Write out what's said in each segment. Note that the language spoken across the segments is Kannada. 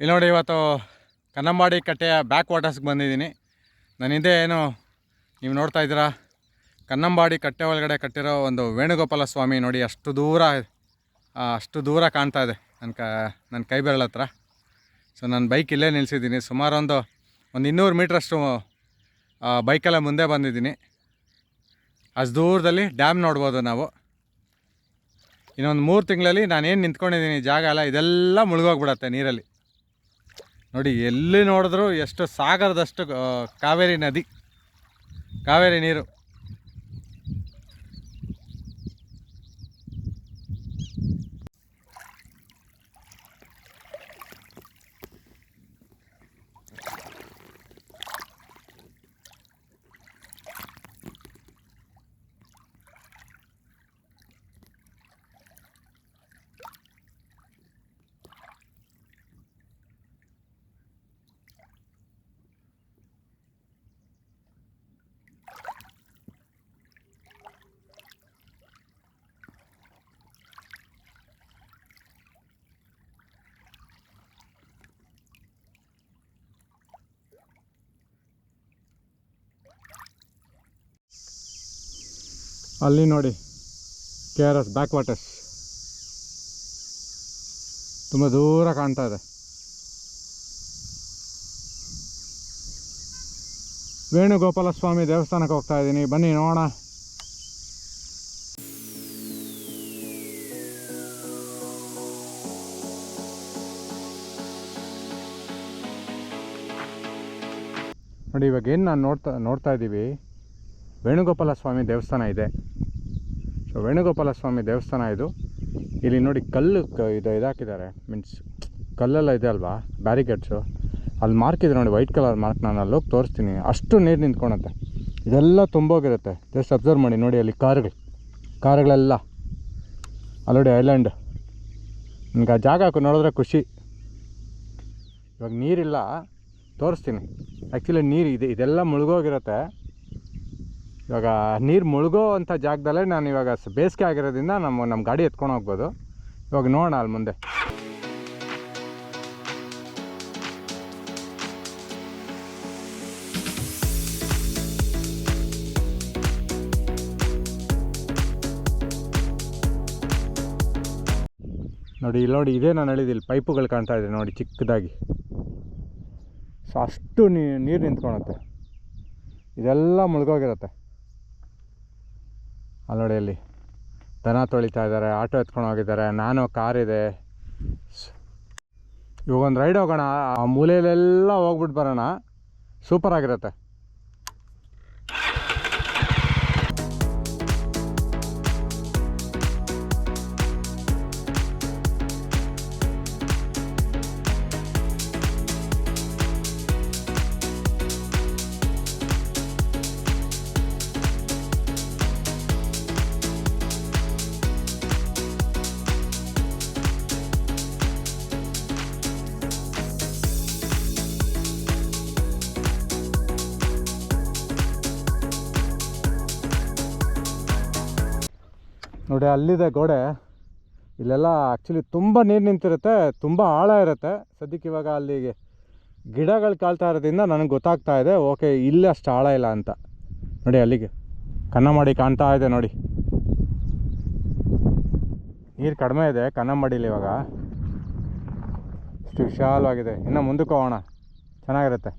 ಇಲ್ಲಿ ನೋಡಿ ಇವತ್ತು ಕನ್ನಂಬಾಡಿ ಕಟ್ಟೆಯ ಬ್ಯಾಕ್ ವಾಟರ್ಸ್ಗೆ ಬಂದಿದ್ದೀನಿ. ನನ್ನ ಹಿಂದೆ ಏನು ನೀವು ನೋಡ್ತಾ ಇದ್ದೀರಾ? ಕನ್ನಂಬಾಡಿ ಕಟ್ಟೆ ಒಳಗಡೆ ಕಟ್ಟಿರೋ ಒಂದು ವೇಣುಗೋಪಾಲ ಸ್ವಾಮಿ ನೋಡಿ ಅಷ್ಟು ದೂರ ಅಷ್ಟು ದೂರ ಕಾಣ್ತಾ ಇದೆ ನನ್ನ ಕ ನನ್ನ ಕೈ ಬೆರಳ ಹತ್ರ. ಸೊ ನಾನು ಬೈಕ್ ಇಲ್ಲೇ ನಿಲ್ಲಿಸಿದ್ದೀನಿ ಸುಮಾರು ಒಂದು ಒಂದು ಇನ್ನೂರು ಮೀಟ್ರಷ್ಟು ಬೈಕೆಲ್ಲ ಮುಂದೆ ಬಂದಿದ್ದೀನಿ. ಅಷ್ಟು ದೂರದಲ್ಲಿ ಡ್ಯಾಮ್ ನೋಡ್ಬೋದು ನಾವು. ಇನ್ನೊಂದು ಮೂರು ತಿಂಗಳಲ್ಲಿ ನಾನೇನು ನಿಂತ್ಕೊಂಡಿದ್ದೀನಿ ಜಾಗ ಎಲ್ಲ, ಇದೆಲ್ಲ ಮುಳುಗೋಗ್ಬಿಡತ್ತೆ ನೀರಲ್ಲಿ. ನೋಡಿ ಎಲ್ಲಿ ನೋಡಿದ್ರು ಎಷ್ಟು ಸಾಗರದಷ್ಟು ಕಾವೇರಿ ನದಿ ಕಾವೇರಿ ನೀರು. ಅಲ್ಲಿ ನೋಡಿ K R S back waters ತುಂಬ ದೂರ ಕಾಣ್ತಾ ಇದೆ. ವೇಣುಗೋಪಾಲ ಸ್ವಾಮಿ ದೇವಸ್ಥಾನಕ್ಕೆ ಹೋಗ್ತಾ ಇದ್ದೀನಿ. ಬನ್ನಿ, ನೋಡೋಣ. ನೋಡಿ, ಇವಾಗ ಏನು ನಾನು ನೋಡ್ತಾ ನೋಡ್ತಾ ಇದ್ದೀವಿ? ವೇಣುಗೋಪಾಲ ಸ್ವಾಮಿ ದೇವಸ್ಥಾನ ಇದೆ. ಸೊ ವೇಣುಗೋಪಾಲ ಸ್ವಾಮಿ ದೇವಸ್ಥಾನ ಇದು. ಇಲ್ಲಿ ನೋಡಿ ಕಲ್ಲು ಇದು ಇದಾಕಿದ್ದಾರೆ. ಮೀನ್ಸ್ ಕಲ್ಲೆಲ್ಲ ಇದೆ ಅಲ್ವಾ? ಬ್ಯಾರಿಕೇಡ್ಸು ಅಲ್ಲಿ ಮಾರ್ಕ್ ಇದೆ ನೋಡಿ ವೈಟ್ ಕಲರ್ ಮಾರ್ಕ್ ನಾನು ಅಲ್ಲಿ ಹೋಗಿ ತೋರಿಸ್ತೀನಿ. ಅಷ್ಟು ನೀರು ನಿಂತ್ಕೊಳತ್ತೆ ಇದೆಲ್ಲ ತುಂಬೋಗಿರುತ್ತೆ. ಜಸ್ಟ್ ಅಬ್ಸರ್ವ್ ಮಾಡಿ, ನೋಡಿ ಅಲ್ಲಿ ಕಾರುಗಳು. ಕಾರುಗಳೆಲ್ಲ. ಅಲ್ಲೋಡಿ ಐಲ್ಯಾಂಡ್ ನನಗೆ ಆ ಜಾಗ ನೋಡಿದ್ರೆ ಖುಷಿ. ಇವಾಗ ನೀರಿಲ್ಲ. ತೋರಿಸ್ತೀನಿ. ಆ್ಯಕ್ಚುಲಿ ನೀರು ಇದೆ, ಇದೆಲ್ಲ ಮುಳುಗೋಗಿರುತ್ತೆ. ಇವಾಗ ನೀರು ಮುಳುಗೋ ಅಂಥ ಜಾಗದಲ್ಲೇ ನಾನು ಇವಾಗ ಬೇಸಿಗೆ ಆಗಿರೋದ್ರಿಂದ ನಮ್ಮ ನಮ್ಮ ಗಾಡಿ ಎತ್ಕೊಂಡು ಹೋಗ್ಬೋದು. ಇವಾಗ ನೋಡೋಣ ಅಲ್ಲಿ ಮುಂದೆ. ನೋಡಿ, ಇಲ್ಲಿ ನೋಡಿ, ಇದೇ ನಾನು ಹೇಳಿದ್ದು ಇಲ್ಲಿ ಪೈಪುಗಳು ಕಾಣ್ತಾ ಇದೆ ನೋಡಿ, ಚಿಕ್ಕದಾಗಿ. ಸೊ ಅಷ್ಟು ನೀರು ನಿಂತ್ಕೊಳತ್ತೆ. ಇದೆಲ್ಲ ಮುಳುಗೋಗಿರುತ್ತೆ. ಅಲ್ಲಿ ನೋಡಿ ಅಲ್ಲಿ ದನ ತೊಳಿತಾ ಇದ್ದಾರೆ, ಆಟೋ ಎತ್ಕೊಂಡು ಹೋಗಿದ್ದಾರೆ, ನಾನು ಕಾರ್ ಇದೆ. ಸ್- ಇವಾಗ ಒಂದು ರೈಡ್ ಹೋಗೋಣ, ಆ ಮೂಲೆಯಲ್ಲೆಲ್ಲ ಹೋಗ್ಬಿಟ್ಟು ಬರೋಣ. ಸೂಪರ್ ಆಗಿರುತ್ತೆ. ನೋಡಿ, ಅಲ್ಲಿದೆ ಗೋಡೆ. ಇಲ್ಲೆಲ್ಲ ಆ್ಯಕ್ಚುಲಿ ತುಂಬ ನೀರು ನಿಂತಿರುತ್ತೆ, ತುಂಬ ಆಳ ಇರುತ್ತೆ. ಸದ್ಯಕ್ಕೆ ಇವಾಗ ಅಲ್ಲಿಗೆ ಗಿಡಗಳು ಕಾಳ್ತಾ ಇರೋದ್ರಿಂದ ನನಗೆ ಗೊತ್ತಾಗ್ತಾ ಇದೆ, ಓಕೆ, ಇಲ್ಲಿ ಅಷ್ಟು ಆಳ ಇಲ್ಲ ಅಂತ. ನೋಡಿ, ಅಲ್ಲಿಗೆ ಕನ್ನಂಬಾಡಿ ಕಾಣ್ತಾ ಇದೆ ನೋಡಿ. ನೀರು ಕಡಿಮೆ ಇದೆ ಕನ್ನಂಬಾಡಿಲಿ ಇವಾಗ. ಇಷ್ಟು ವಿಶಾಲವಾಗಿದೆ. ಇನ್ನು ಮುಂದಕ್ಕೆ ಹೋಗೋಣ. ಚೆನ್ನಾಗಿರುತ್ತೆ.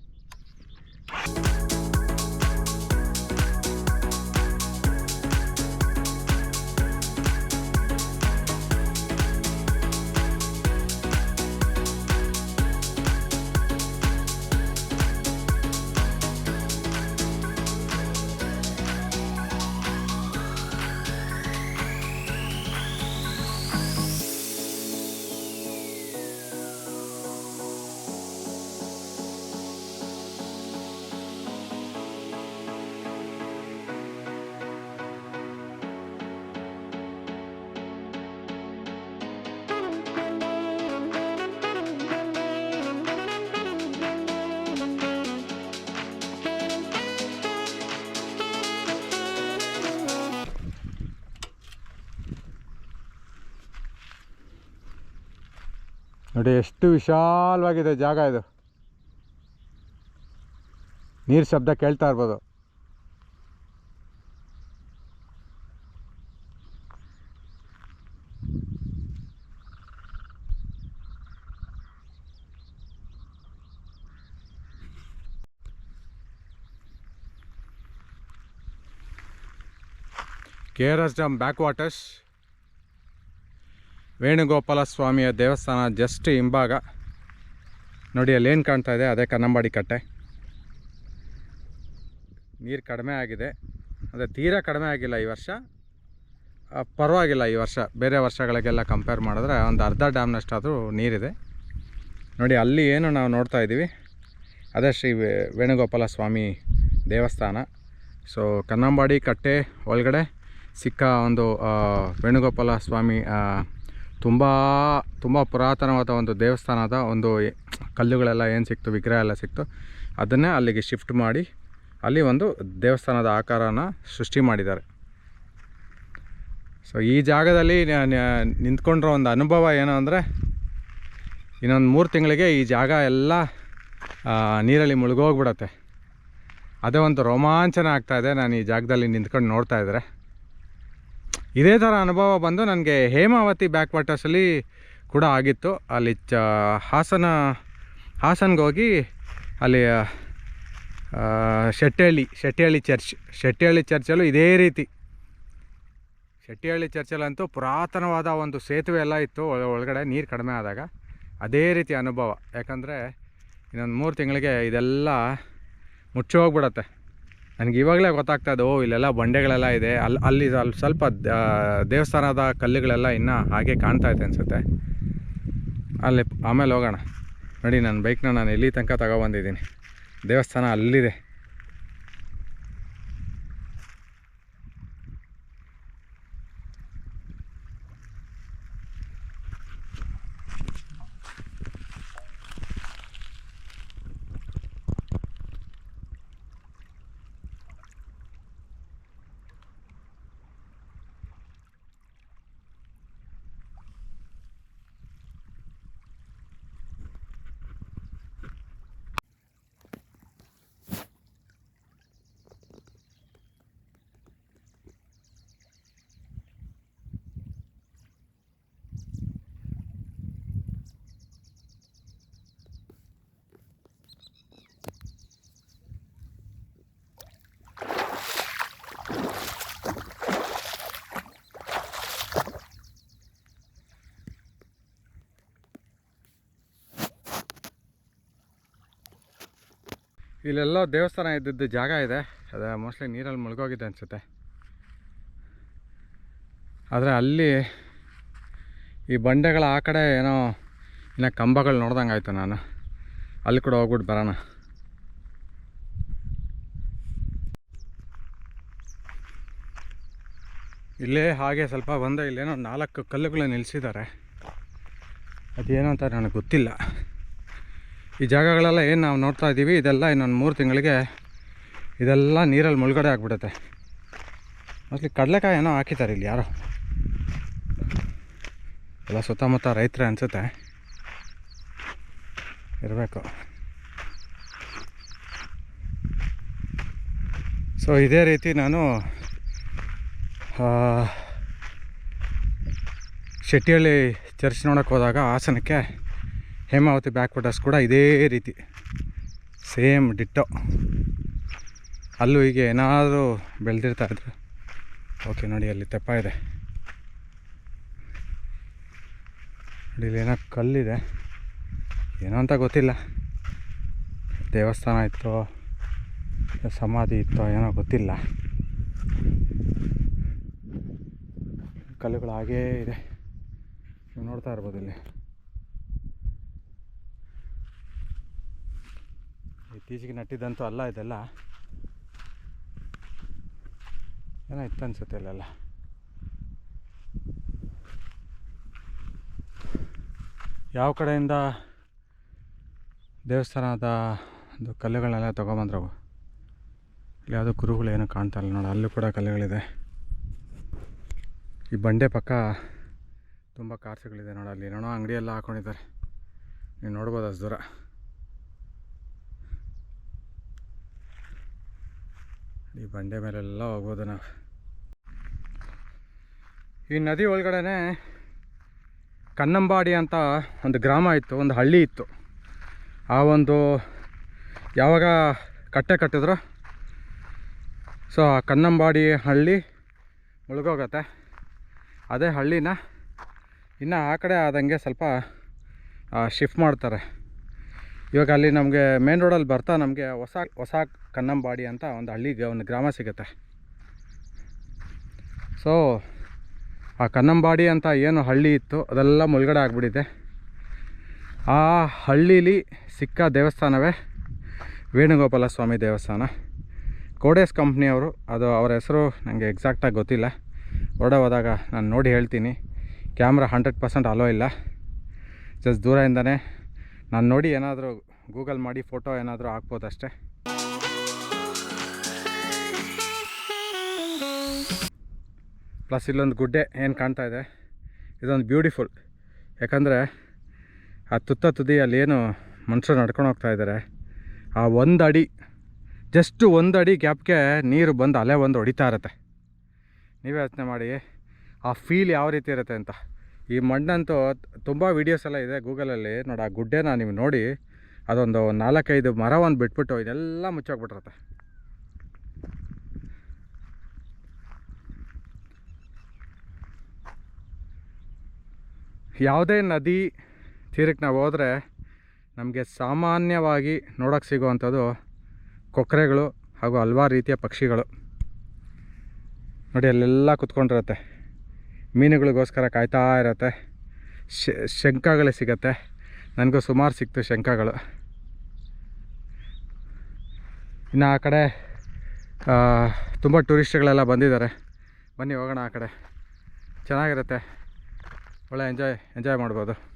ನೋಡಿ, ಎಷ್ಟು ವಿಶಾಲವಾಗಿದೆ ಜಾಗ ಇದು. ನೀರು ಶಬ್ದ ಕೇಳ್ತಾ ಇರ್ಬೋದು. K R S dam back waters Venugopala ಸ್ವಾಮಿಯ ದೇವಸ್ಥಾನ ಜಸ್ಟ್ ಹಿಂಭಾಗ. ನೋಡಿ ಅಲ್ಲಿ ಏನು ಕಾಣ್ತಾ ಇದೆ? ಅದೇ ಕನ್ನಂಬಾಡಿ ಕಟ್ಟೆ. ನೀರು ಕಡಿಮೆ ಆಗಿದೆ. ಅದೇ ತೀರಾ ಕಡಿಮೆ ಆಗಿಲ್ಲ ಈ ವರ್ಷ. ಪರವಾಗಿಲ್ಲ ಈ ವರ್ಷ. ಬೇರೆ ವರ್ಷಗಳಿಗೆಲ್ಲ ಕಂಪೇರ್ ಮಾಡಿದ್ರೆ ಒಂದು ಅರ್ಧ ಡ್ಯಾಮ್ನಷ್ಟಾದರೂ ನೀರಿದೆ. ನೋಡಿ ಅಲ್ಲಿ ಏನು ನಾವು ನೋಡ್ತಾ ಇದ್ದೀವಿ. ಅದೇ ಶ್ರೀ ವೇಣುಗೋಪಾಲ ಸ್ವಾಮಿ ದೇವಸ್ಥಾನ. ಸೊ ಕನ್ನಂಬಾಡಿ ಕಟ್ಟೆ ಒಳಗಡೆ ಸಿಕ್ಕ ಒಂದು ವೇಣುಗೋಪಾಲ ಸ್ವಾಮಿ ತುಂಬ ತುಂಬ ಪುರಾತನವಾದ ಒಂದು ದೇವಸ್ಥಾನದ ಒಂದು ಕಲ್ಲುಗಳೆಲ್ಲ ಏನು ಸಿಕ್ತು, ವಿಗ್ರಹ ಎಲ್ಲ ಸಿಕ್ತು, ಅದನ್ನೇ ಅಲ್ಲಿಗೆ ಶಿಫ್ಟ್ ಮಾಡಿ, ಅಲ್ಲಿ ಒಂದು ದೇವಸ್ಥಾನದ ಆಕಾರನ ಸೃಷ್ಟಿ ಮಾಡಿದ್ದಾರೆ. ಸೊ ಈ ಜಾಗದಲ್ಲಿ ನಿಂತ್ಕೊಂಡಿರೋ ಒಂದು ಅನುಭವ ಏನು ಅಂದರೆ, ಇನ್ನೊಂದು ಮೂರು ತಿಂಗಳಿಗೆ ಈ ಜಾಗ ಎಲ್ಲ ನೀರಲ್ಲಿ ಮುಳುಗೋಗ್ಬಿಡತ್ತೆ. ಅದೇ ಒಂದು ರೋಮಾಂಚನ ಆಗ್ತಾಯಿದೆ ನಾನು ಈ ಜಾಗದಲ್ಲಿ ನಿಂತ್ಕೊಂಡು ನೋಡ್ತಾ ಇದ್ದರೆ ಇದೇ ಥರ ಅನುಭವ ಬಂದು ನನಗೆ ಹೇಮಾವತಿ ಬ್ಯಾಕ್ ವಾಟರ್ಸಲ್ಲಿ ಕೂಡ ಆಗಿತ್ತು. ಅಲ್ಲಿ ಚ, ಹಾಸನ ಹಾಸನ್ಗೆ ಹೋಗಿ ಅಲ್ಲಿ ಶೆಟ್ಟಿಹಳ್ಳಿ ಶೆಟ್ಟಿಹಳ್ಳಿ ಚರ್ಚ್ ಶೆಟ್ಟಿಹಳ್ಳಿ ಚರ್ಚಲ್ಲೂ ಇದೇ ರೀತಿ. ಶೆಟ್ಟಿಹಳ್ಳಿ ಚರ್ಚಲ್ಲಂತೂ ಪುರಾತನವಾದ ಒಂದು ಸೇತುವೆ ಎಲ್ಲ ಇತ್ತು, ಒಳ- ಒಳಗಡೆ ನೀರು ಕಡಿಮೆ ಆದಾಗ. ಅದೇ ರೀತಿ ಅನುಭವ. ಯಾಕಂದರೆ ಇನ್ನೊಂದು ಮೂರು ತಿಂಗಳಿಗೆ ಇದೆಲ್ಲ ಮುಚ್ಚಿ ಹೋಗ್ಬಿಡತ್ತೆ. ನನಗೆ ಇವಾಗಲೇ ಗೊತ್ತಾಗ್ತಾ ಇದೆ, ಓ, ಇಲ್ಲೆಲ್ಲ ಬಂಡೆಗಳೆಲ್ಲ ಇದೆ. ಅಲ್ಲಿ ಅಲ್ಲಿ ಅಲ್ಲಿ ಸ್ವಲ್ಪ ದೇವಸ್ಥಾನದ ಕಲ್ಲುಗಳೆಲ್ಲ ಇನ್ನೂ ಹಾಗೆ ಕಾಣ್ತಾ ಇದೆ ಅನಿಸುತ್ತೆ. ಅಲ್ಲಿ, ಆಮೇಲೆ ಹೋಗೋಣ. ನೋಡಿ, ನನ್ನ ಬೈಕ್ನ ನಾನು ಎಲ್ಲಿ ತನಕ ತಗೊಬಂದಿದ್ದೀನಿ ದೇವಸ್ಥಾನ ಅಲ್ಲಿದೆ. ಇಲ್ಲೆಲ್ಲ ದೇವಸ್ಥಾನ ಇದ್ದಿದ್ದು ಜಾಗ ಇದೆ. ಅದು ಮೋಸ್ಟ್ಲಿ ನೀರಲ್ಲಿ ಮುಳುಗೋಗಿದೆ ಅನಿಸುತ್ತೆ. ಆದರೆ ಅಲ್ಲಿ ಈ ಬಂಡೆಗಳ ಆ ಕಡೆ ಏನೋ ಇನ್ನು ಕಂಬಗಳು ನೋಡ್ದಂಗೆ ಆಯಿತು ನಾನು. ಅಲ್ಲಿ ಕೂಡ ಹೋಗ್ಬಿಟ್ಟು ಬರೋಣ. ಇಲ್ಲೇ ಹಾಗೆ ಸ್ವಲ್ಪ ಬಂದ ಇಲ್ಲೇನೋ ನಾಲ್ಕು ಕಲ್ಲುಗಳು ನಿಲ್ಲಿಸಿದ್ದಾರೆ ಅದೇನು ಅಂತ ನನಗೆ ಗೊತ್ತಿಲ್ಲ. ಈ ಜಾಗಗಳೆಲ್ಲ ಏನು ನಾವು ನೋಡ್ತಾ ಇದ್ದೀವಿ, ಇದೆಲ್ಲ ಇನ್ನೊಂದು ಮೂರು ತಿಂಗಳಿಗೆ ಇದೆಲ್ಲ ನೀರಲ್ಲಿ ಮುಳುಗಡೆ ಆಗಿಬಿಡುತ್ತೆ. ಮೋಸ್ಟ್ಲಿ ಕಡಲೆಕಾಯಿ ಏನೋ ಹಾಕಿದ್ದಾರೆ ಇಲ್ಲಿ ಯಾರೋ. ಎಲ್ಲ ಸುತ್ತಮುತ್ತ ರೈತರೇ ಅನಿಸುತ್ತೆ. ಇರಬೇಕು. ಸೊ ಇದೇ ರೀತಿ ನಾನು ಶೆಟ್ಟಿಹಳ್ಳಿ ಚರ್ಚ್ ನೋಡೋಕ್ಕೆ ಹೋದಾಗ ಹಾಸನಕ್ಕೆ ಹೇಮಾವತಿ ಬ್ಯಾಕ್ ವಾಟರ್ಸ್ ಕೂಡ ಇದೇ ರೀತಿ. ಸೇಮ್ ಡಿಟ್ಟೋ ಅಲ್ಲೂ ಹೀಗೆ ಏನಾದರೂ ಬೆಳೆದಿರ್ತಾ ಇದ್ರು. ಓಕೆ ನೋಡಿ ಅಲ್ಲಿ ತೆಪ್ಪ ಇದೆ. ನೋಡಿ ಇಲ್ಲಿ ಏನೋ ಕಲ್ಲಿದೆ. ಏನೋ ಅಂತ ಗೊತ್ತಿಲ್ಲ. ದೇವಸ್ಥಾನ ಇತ್ತೋ ಸಮಾಧಿ ಇತ್ತೋ ಏನೋ ಗೊತ್ತಿಲ್ಲ. ಕಲ್ಲುಗಳು ಹಾಗೇ ಇದೆ. ನೋಡ್ತಾ ಇರ್ಬೋದು ಇಲ್ಲಿ. ಇತ್ತೀಚೆಗೆ ನಟ್ಟಿದ್ದಂತೂ ಅಲ್ಲ ಇದೆಲ್ಲ. ಏನೋ ಇತ್ತು ಅನ್ಸುತ್ತೆ ಇಲ್ಲೆಲ್ಲ. ಯಾವ ಕಡೆಯಿಂದ ದೇವಸ್ಥಾನದ ಒಂದು ಕಲ್ಲುಗಳನ್ನೆಲ್ಲ ತೊಗೊಂಬಂದ್ರವು ಇಲ್ಲಿ ಯಾವುದೋ ಕುರುಗಳು ಏನೂ ಕಾಣ್ತಾ ಇಲ್ಲ ನೋಡಿ, ಅಲ್ಲೂ ಕೂಡ ಕಲ್ಲುಗಳಿದೆ. ಈ ಬಂಡೆ ಪಕ್ಕ ತುಂಬ ಕಾರ್ಸುಗಳಿದೆ ನೋಡಿ ಅಲ್ಲಿ. ಏನೋ ಅಂಗಡಿಯೆಲ್ಲ ಹಾಕ್ಕೊಂಡಿದ್ದಾರೆ ನೀವು ನೋಡ್ಬೋದು ಅಷ್ಟು ದೂರ. ಈ ಬಂಡೆ ಮೇಲೆಲ್ಲ ಹೋಗ್ಬೋದು ನಾವು. ಈ ನದಿ ಒಳಗಡೆ ಕನ್ನಂಬಾಡಿ ಅಂತ ಒಂದು ಗ್ರಾಮ ಇತ್ತು, ಒಂದು ಹಳ್ಳಿ ಇತ್ತು. ಆ ಒಂದು ಯಾವಾಗ ಕಟ್ಟೆ ಕಟ್ಟಿದ್ರು, ಸೊ ಆ ಕನ್ನಂಬಾಡಿ ಹಳ್ಳಿ ಮುಳುಗೋಗತ್ತೆ. ಅದೇ ಹಳ್ಳಿನ ಇನ್ನು ಆ ಕಡೆ ಆದಂಗೆ ಸ್ವಲ್ಪ ಶಿಫ್ಟ್ ಮಾಡ್ತಾರೆ. ಇವಾಗ ಅಲ್ಲಿ ನಮಗೆ ಮೇನ್ ರೋಡಲ್ಲಿ ಬರ್ತಾ ನಮಗೆ ಹೊಸ ಹೊಸ ಕನ್ನಂಬಾಡಿ ಅಂತ ಒಂದು ಹಳ್ಳಿಗೆ ಒಂದು ಗ್ರಾಮ ಸಿಗುತ್ತೆ. ಸೊ ಆ ಕನ್ನಂಬಾಡಿ ಅಂತ ಏನು ಹಳ್ಳಿ ಇತ್ತು, ಅದೆಲ್ಲ ಮುಳುಗಡೆ ಆಗಿಬಿಟ್ಟಿದೆ. ಆ ಹಳ್ಳೀಲಿ ಸಿಕ್ಕ ದೇವಸ್ಥಾನವೇ ವೇಣುಗೋಪಾಲ ಸ್ವಾಮಿ ದೇವಸ್ಥಾನ. ಕೋಡೇಸ್ ಕಂಪ್ನಿಯವರು, ಅದು ಅವರ ಹೆಸರು ನನಗೆ ಎಕ್ಸಾಕ್ಟಾಗಿ ಗೊತ್ತಿಲ್ಲ. ಹೊರಡೆ ಹೋದಾಗ ನಾನು ನೋಡಿ ಹೇಳ್ತೀನಿ. ಕ್ಯಾಮ್ರಾ ಹಂಡ್ರೆಡ್ ಪರ್ಸೆಂಟ್ ಅಲೋ ಇಲ್ಲ. ಜಸ್ಟ್ ದೂರದಿಂದನೇ ನಾನು ನೋಡಿ ಏನಾದರೂ ಗೂಗಲ್ ಮಾಡಿ ಫೋಟೋ ಏನಾದರೂ ಹಾಕ್ಬೋದು ಅಷ್ಟೇ ಪ್ಲಸ್ ಇಲ್ಲೊಂದು ಗುಡ್ಡೆ ಏನು ಕಾಣ್ತಾ ಇದೆ? ಇದೊಂದು ಬ್ಯೂಟಿಫುಲ್ ಯಾಕಂದರೆ ಆ ತುತ್ತ ತುದಿಯಲ್ಲಿ ಏನು ಮನುಷ್ಯರು ನಡ್ಕೊಂಡು ಹೋಗ್ತಾ ಇದ್ದಾರೆ ಆ ಒಂದು ಅಡಿ ಜಸ್ಟ್ ಒಂದು ಅಡಿ ಗ್ಯಾಪ್ಗೆ ನೀರು ಬಂದು ಅಲೆ ಒಂದು ಹೊಡಿತಾ ಇರುತ್ತೆ. ನೀವೇ ಯೋಚನೆ ಮಾಡಿ, ಆ ಫೀಲ್ ಯಾವ ರೀತಿ ಇರುತ್ತೆ ಅಂತ. ಈ ಮಣ್ಣಂತೂ ತುಂಬ ವೀಡಿಯೋಸ್ ಎಲ್ಲ ಇದೆ ಗೂಗಲಲ್ಲಿ. ನೋಡಿ, ಆ ಗುಡ್ಡೆನ ನೀವು ನೋಡಿ, ಅದೊಂದು ನಾಲ್ಕೈದು ಮರ ಒಂದು ಬಿಟ್ಬಿಟ್ಟು ಇದೆಲ್ಲ ಮುಚ್ಚೋಗ್ಬಿಟ್ರತ್ತೆ ಯಾವುದೇ ನದಿ ತೀರಕ್ಕೆ ನಾವು ಹೋದರೆ ನಮಗೆ ಸಾಮಾನ್ಯವಾಗಿ ನೋಡೋಕ್ಕೆ ಸಿಗುವಂಥದ್ದು ಕೊಕ್ಕರೆಗಳು ಹಾಗೂ ಹಲ್ವಾರು ರೀತಿಯ ಪಕ್ಷಿಗಳು. ನೋಡಿ, ಅಲ್ಲೆಲ್ಲ ಕುತ್ಕೊಂಡಿರುತ್ತೆ. ಮೀನುಗಳಿಗೋಸ್ಕರ ಕಾಯ್ತಾ ಇರುತ್ತೆ. ಶ, ಶಂಖಗಳು ಸಿಗತ್ತೆ. ನನಗೂ ಸುಮಾರು ಸಿಕ್ತು ಶಂಕಗಳು ಇನ್ನು ಆ ಕಡೆ ತುಂಬ ಟೂರಿಸ್ಟ್ಗಳೆಲ್ಲ ಬಂದಿದ್ದಾರೆ. ಬನ್ನಿ ಹೋಗೋಣ ಆ ಕಡೆ. ಚೆನ್ನಾಗಿರುತ್ತೆ. ಒಳ್ಳೆ ಎಂಜಾಯ್ ಎಂಜಾಯ್ ಮಾಡ್ಬೋದು.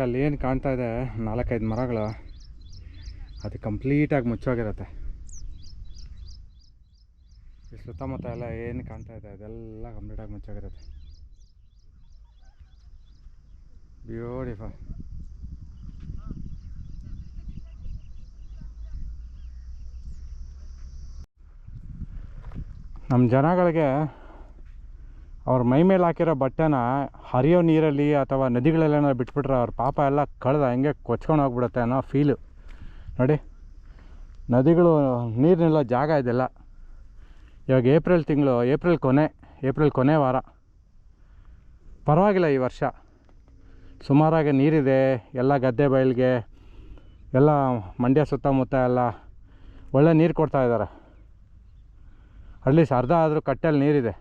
ಅಲ್ಲಿ ಏನು ಕಾಣ್ತಾ ಇದೆ? ನಾಲ್ಕೈದು ಮರಗಳು. ಅದು ಕಂಪ್ಲೀಟಾಗಿ ಮುಚ್ಚೋಗಿರುತ್ತೆ. ಈ ಸುತ್ತಮುತ್ತ ಎಲ್ಲ ಏನು ಕಾಣ್ತಾ ಇದೆ? ಅದೆಲ್ಲ ಕಂಪ್ಲೀಟಾಗಿ ಮುಚ್ಚೋಗಿರುತ್ತೆ. ಬ್ಯೂಟಿಫುಲ್ ನಮ್ಮ ಜನಗಳಿಗೆ ಅವ್ರ ಮೈ ಮೇಲೆ ಹಾಕಿರೋ ಬಟ್ಟೆನ ಹರಿಯೋ ನೀರಲ್ಲಿ ಅಥವಾ ನದಿಗಳಲ್ಲೇನೋ ಬಿಟ್ಬಿಟ್ರೆ ಅವ್ರ ಪಾಪ ಎಲ್ಲ ಕಳೆದ, ಹಂಗೆ ಕೊಚ್ಕೊಂಡು ಹೋಗ್ಬಿಡುತ್ತೆ ಅನ್ನೋ ಫೀಲು ನೋಡಿ, ನದಿಗಳು ನೀರು ನಿಲ್ಲೋ ಜಾಗ ಇದೆಲ್ಲ. ಇವಾಗ ಏಪ್ರಿಲ್ ತಿಂಗಳು, ಏಪ್ರಿಲ್ ಕೊನೆ ಏಪ್ರಿಲ್ ಕೊನೆ ವಾರ. ಪರವಾಗಿಲ್ಲ ಈ ವರ್ಷ. ಸುಮಾರಾಗಿ ನೀರಿದೆ, ಎಲ್ಲ ಗದ್ದೆ ಬಯಲಿಗೆ, ಎಲ್ಲ ಮಂಡ್ಯ ಸುತ್ತಮುತ್ತ ಎಲ್ಲ ಒಳ್ಳೆ ನೀರು ಕೊಡ್ತಾಯಿದ್ದಾರೆ ಅಟ್ಲೀಸ್ಟ್ ಅರ್ಧ ಆದರೂ ಕಟ್ಟೆಯಲ್ಲಿ ನೀರಿದೆ.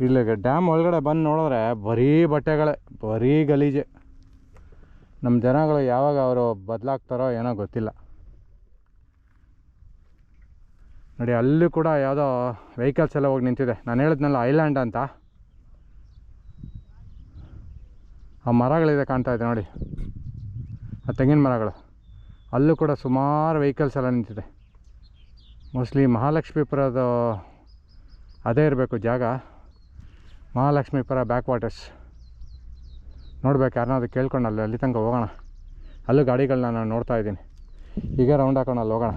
ಇಲ್ಲಿಗೆ ಡ್ಯಾಮ್ ಒಳಗಡೆ ಬಂದು ನೋಡಿದ್ರೆ ಬರೀ ಬಟ್ಟೆಗಳೇ, ಬರೀ ಗಲೀಜೆ. ನಮ್ಮ ಜನಗಳು ಯಾವಾಗ ಅವರು ಬದಲಾಗ್ತಾರೋ ಏನೋ ಗೊತ್ತಿಲ್ಲ. ನೋಡಿ, ಅಲ್ಲೂ ಕೂಡ ಯಾವುದೋ ವೆಹಿಕಲ್ಸ್ ಎಲ್ಲ ಹೋಗಿ ನಿಂತಿದೆ. ನಾನು ಹೇಳಿದ್ನಲ್ಲ ಐಲ್ಯಾಂಡ್ ಅಂತ. ಆ ಮರಗಳಿದೆ ಕಾಣ್ತಾ ಇದೆ ನೋಡಿ. ಆ ತೆಂಗಿನ ಮರಗಳು. ಅಲ್ಲೂ ಕೂಡ ಸುಮಾರು ವೆಹಿಕಲ್ಸ್ ಎಲ್ಲ ನಿಂತಿದೆ. ಮೋಸ್ಟ್ಲಿ ಮಹಾಲಕ್ಷ್ಮೀಪುರದ ಅದೇ ಇರಬೇಕು ಜಾಗ. ಮಹಾಲಕ್ಷ್ಮೀಪುರ ಬ್ಯಾಕ್ ವಾಟರ್ಸ್ ನೋಡ್ಬೇಕು ಯಾರನ್ನಾದ್ರು ಕೇಳ್ಕೊಂಡು ಅಲ್ಲಿ ಅಲ್ಲಿ ತನಕ ಹೋಗೋಣ. ಅಲ್ಲೂ ಗಾಡಿಗಳನ್ನ ನಾನು ನೋಡ್ತಾ ಇದ್ದೀನಿ. ಈಗ ರೌಂಡ್ ಹಾಕೊಂಡು ಅಲ್ಲಿ ಹೋಗೋಣ.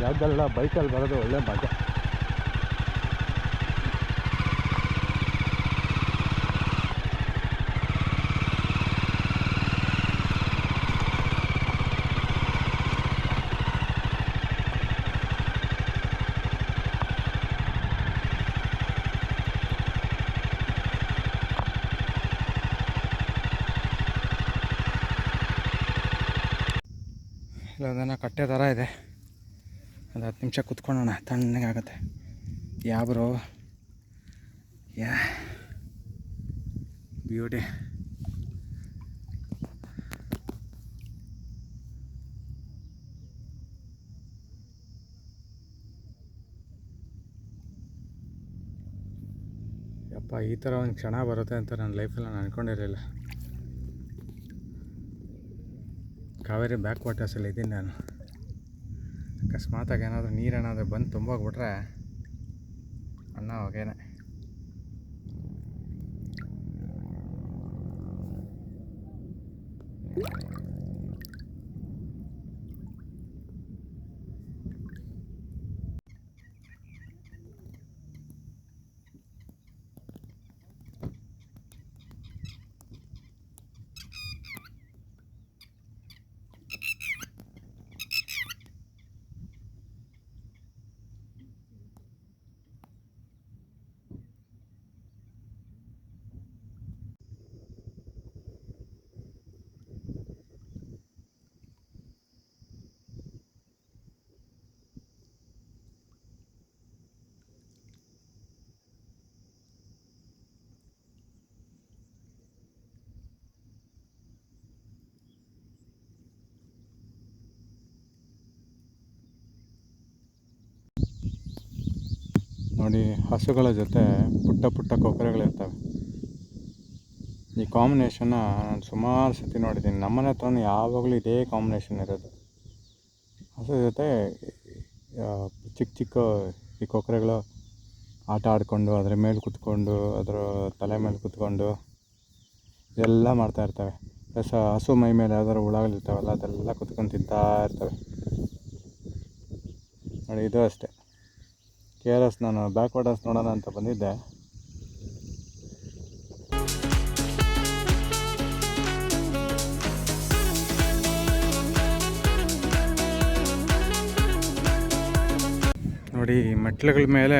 ಜಾಗದಲ್ಲ ಬೈಕಲ್ಲಿ ಬರೋದು ಒಳ್ಳೆ ಮಜಾ ಕಟ್ಟೆ ಥರ ಇದೆ. ಒಂದು ಹತ್ತು ನಿಮಿಷ ಕುತ್ಕೊಳ್ಳೋಣ ತಣ್ಣಗಾಗತ್ತೆ ಯಾ ಬ್ರೋ? ಯಾ? ಬ್ಯೂಟಿ ಯಪ್ಪ, ಈ ಥರ ಒಂದು ಕ್ಷಣ ಬರುತ್ತೆ ಅಂತ ನನ್ನ ಲೈಫಲ್ಲಿ ನಾನು ಅಂದ್ಕೊಂಡಿರಲಿಲ್ಲ ಕಾವೇರಿ ಬ್ಯಾಕ್ ವಾಟರ್ಸಲ್ಲಿ ಇದ್ದೀನಿ ನಾನು. ಅಕಸ್ಮಾತಾಗಿ ಏನಾದರೂ ನೀರೇನಾದರೂ ಬಂದು ತುಂಬೋಗ್ಬಿಟ್ರೆ ಅಣ್ಣ ಹೊಗೇನೆ. ನೋಡಿ, ಹಸುಗಳ ಜೊತೆ ಪುಟ್ಟ ಪುಟ್ಟ ಕೊಕ್ಕರೆಗಳಿರ್ತವೆ ಈ ಕಾಂಬಿನೇಷನ್ನ ನಾನು ಸುಮಾರು ಸತಿ ನೋಡಿದ್ದೀನಿ. ನಮ್ಮನೆ ಹತ್ರ ಯಾವಾಗಲೂ ಇದೇ ಕಾಂಬಿನೇಷನ್ ಇರೋದು. ಹಸು ಜೊತೆ ಚಿಕ್ಕ ಚಿಕ್ಕ ಈ ಕೊಕ್ಕರೆಗಳು ಆಟ ಆಡಿಕೊಂಡು, ಅದರ ಮೇಲೆ ಕುತ್ಕೊಂಡು, ಅದರ ತಲೆ ಮೇಲೆ ಕುತ್ಕೊಂಡು ಎಲ್ಲ ಮಾಡ್ತಾ ಇರ್ತವೆ. ಪ್ಲಸ್ ಹಸು ಮೈ ಮೇಲೆ ಯಾವ್ದಾದ್ರು ಹುಳಗಳಿರ್ತಾವಲ್ಲ, ಅದೆಲ್ಲ ಕುತ್ಕೊಂಡು ತಿಂತಾ ಇರ್ತವೆ. ನೋಡಿ, ಇದು ಅಷ್ಟೇ. ಕೆ ಆರ್ ಎಸ್ ನಾನು ಬ್ಯಾಕ್ ವಾಟರ್ಸ್ ನೋಡೋಣ ಅಂತ ಬಂದಿದ್ದೆ. ನೋಡಿ ಮೆಟ್ಲುಗಳ ಮೇಲೆ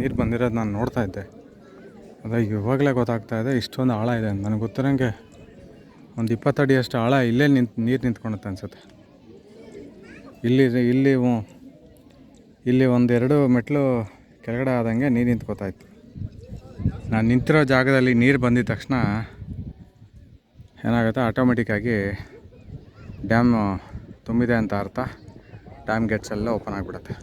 ನೀರು ಬಂದಿರೋದು ನಾನು ನೋಡ್ತಾ ಇದ್ದೆ. ಅದ ಇವಾಗಲೇ ಗೊತ್ತಾಗ್ತಾ ಇದೆ, ಇಷ್ಟೊಂದು ಆಳ ಇದೆ ನನಗೆ ಗೊತ್ತಿರೋಂಗೆ ಒಂದು ಇಪ್ಪತ್ತಡಿಯಷ್ಟು ಆಳ ಇಲ್ಲೇ ನಿಂತು ನೀರು ನಿಂತ್ಕೊಳುತ್ತೆ ಅನಿಸುತ್ತೆ. ಇಲ್ಲಿ ಇಲ್ಲಿ ಇಲ್ಲಿ ಒಂದೆರಡು ಮೆಟ್ಲು ಕೆಳಗಡೆ ಆದಂಗೆ ನೀರು ನಿಂತ್ಕೋತಾ ಇತ್ತು. ನಾನು ನಿಂತಿರೋ ಜಾಗದಲ್ಲಿ ನೀರು ಬಂದಿದ ತಕ್ಷಣ ಏನಾಗುತ್ತೆ? ಆಟೋಮೆಟಿಕ್ಕಾಗಿ ಡ್ಯಾಮ್ ತುಂಬಿದೆ ಅಂತ ಅರ್ಥ. ಡ್ಯಾಮ್ ಗೇಟ್ಸ್ ಎಲ್ಲ ಓಪನ್ ಆಗಿಬಿಡುತ್ತೆ.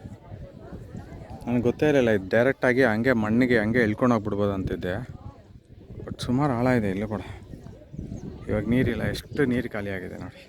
ನನಗೆ ಗೊತ್ತೇ ಇರಲಿಲ್ಲ, ಇದು ಡೈರೆಕ್ಟಾಗಿ ಹಂಗೆ ಮಣ್ಣಿಗೆ ಹಂಗೆ ಇಳ್ಕೊಂಡು ಹೋಗ್ಬಿಡ್ಬೋದು ಅಂತಿದ್ದೆ. ಬಟ್ ಸುಮಾರು ಆಳ ಇದೆ ಇಲ್ಲೂ ಕೂಡ. ಇವಾಗ ನೀರಿಲ್ಲ, ಎಷ್ಟು ನೀರು ಖಾಲಿಯಾಗಿದೆ ನೋಡಿ.